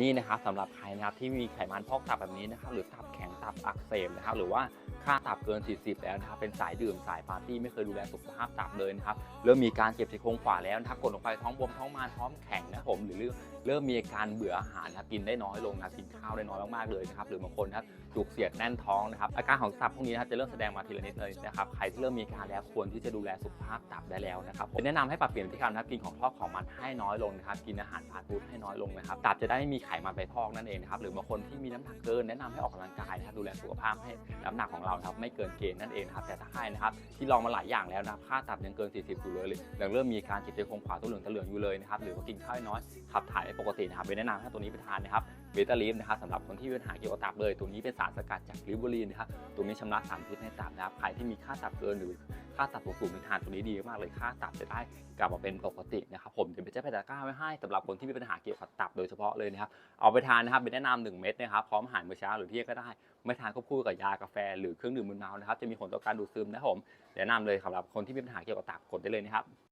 นี่นะครับสำหรับใครนะครับที่มีไขมันพอกตับแบบนี้นะครับหรือตับแข็ง ตับอักเสบนะครับหรือว่าค่าตับเกิน 40 แล้วนะครับเป็นสายดื่มสายปาร์ตี้ไม่เคยดูแลสุขภาพตับเลยนะครับเริ่มมีการเจ็บซี่โครงขวาแล้วนะครับกดลงไปท้องบวมท้องมานท้องแข็งนะครับผมหรือเริ่มมีอาการเบื่ออาหารนะกินได้น้อยลงนะกินข้าวได้น้อยมากๆเลยนะครับหรือบางคนนะครับจุกเสียดแน่นท้องนะครับอาการของตับพวกนี้นะครับจะเริ่มแสดงมาทีละนิดเลยนะครับใครที่เริ่มมีการแล้วควรที่จะดูแลสุขภาพตับได้แล้วนะครับผมแนะนำให้ปรับเปลี่ยนพฤติกรรมนะครับกินของทอดของมันให้น้อยลงนะครับกินอาหารฟาสต์ฟู้ดให้น้อยลงนะครับตับจะได้ไม่มีไขมันไปพอกนั่นเองนะครับหรือบางคนที่มีน้ำหนักเกินแนะนำให้ออกกำลังกายนะครับดูแลสุขภาพให้น้ำหนักของเราครับไม่เกินเกณฑ์นั่นเองครับแต่ถ้าใครนะครับที่ลองมาหลายอย่างแล้วนะค่าตับยังเกิน 40อยู่เลยยังเริ่มมีการเจ็บใจคงขวาตัวเหลืองตะเหลืองอยู่เลยนะครับหรือว่ากินข้าวน้อยขับถ่ายไม่ปกตินะครับไม่แนะนำให้ตัวนี้ไปทานนะครับเบต้าลีฟนะครับสำหรับคนที่มีปัญหาเกี่ยวกับตับเลย ตัวนี้เป็นสารสกัดจากลิเวอรีนนะครับตัวนี้ชำระสารพิษในตับนะครับใครที่มีค่าตับเกินหรือ ค่าตับสูงๆในทานตัวนี้ดีมากเลยค่าตับจะได้กลับมาเป็นปกตินะครับผมเดี๋ยวไปเจะไปตะกร้าไว้ให้สำหรับคนที่มีปัญหาเกี่ยวกับตับโดยเฉพาะเลยนะครับเอาไปทานนะครับเป็นแนะนำหนึ่งเม็ดนะครับพร้อมอาหารมื้อเช้าหรือเที่ยงก็ได้ ไม่ทานควบคู่กับยากาแฟ หรือเครื่องดื่มมึนเมานะครับจะมีผลต่อการดูดซึมนะครับผมแนะนำเลยสำหรับคนที่มีปัญหาเกี่ยวกับตับกดได้เลยนะครับ